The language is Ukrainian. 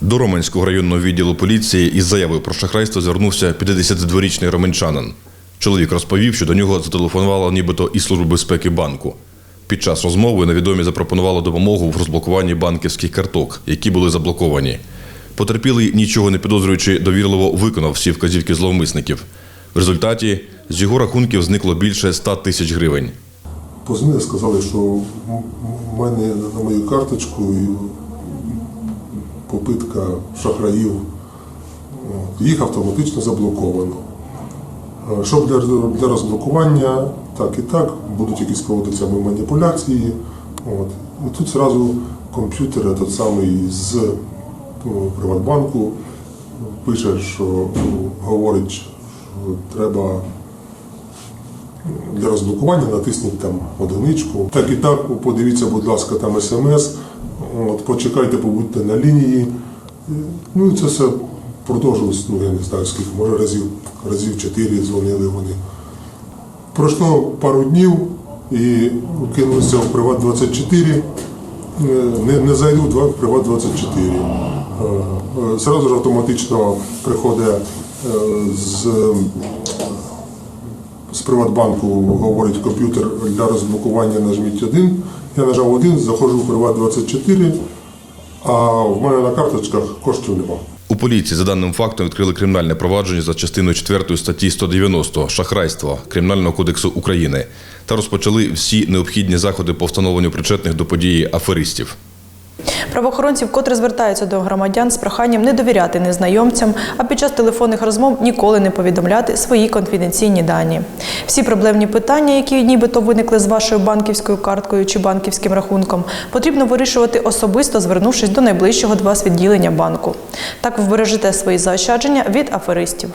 До Роменського районного відділу поліції із заявою про шахрайство звернувся 52-річний роменчанин. Чоловік розповів, що до нього зателефонувала нібито і Служба безпеки банку. Під час розмови невідомі запропонували допомогу в розблокуванні банківських карток, які були заблоковані. Потерпілий, нічого не підозрюючи, довірливо виконав всі вказівки зловмисників. В результаті з його рахунків зникло більше 100 тисяч гривень. Позвонили, сказали, що в мене на мою карточку попитка шахраїв. Їх автоматично заблоковано. Е, Щоб для, розблокування, так і так, будуть якісь проводитися маніпуляції. От. І тут зразу комп'ютер этот самий з Приватбанку пише, що ну, говорить, що треба для розблокування натисніть там одиничку. Так і так, подивіться, будь ласка, там смс. От, почекайте, побудьте на лінії. Ну і це все продовжилось, ну я не знаю скільки, може разів, разів чотири дзвонили вони. Пройшло пару днів і кинулися в Приват 24. Е, Не, не зайду в два- в Приват 24. Е, е, Зразу ж автоматично приходить з з Приватбанку говорить комп'ютер для розблокування нажміть один. Я нажав один, заходжу в Приват 24, а в мене на карточках коштів нема. У поліції за даним фактом відкрили кримінальне провадження за частиною 4 статті 190 шахрайство Кримінального кодексу України та розпочали всі необхідні заходи по встановленню причетних до події аферистів. Правоохоронці вкотре звертаються до громадян з проханням не довіряти незнайомцям, а під час телефонних розмов ніколи не повідомляти свої конфіденційні дані. Всі проблемні питання, які нібито виникли з вашою банківською карткою чи банківським рахунком, потрібно вирішувати особисто, звернувшись до найближчого до вас відділення банку. Так вбережете свої заощадження від аферистів.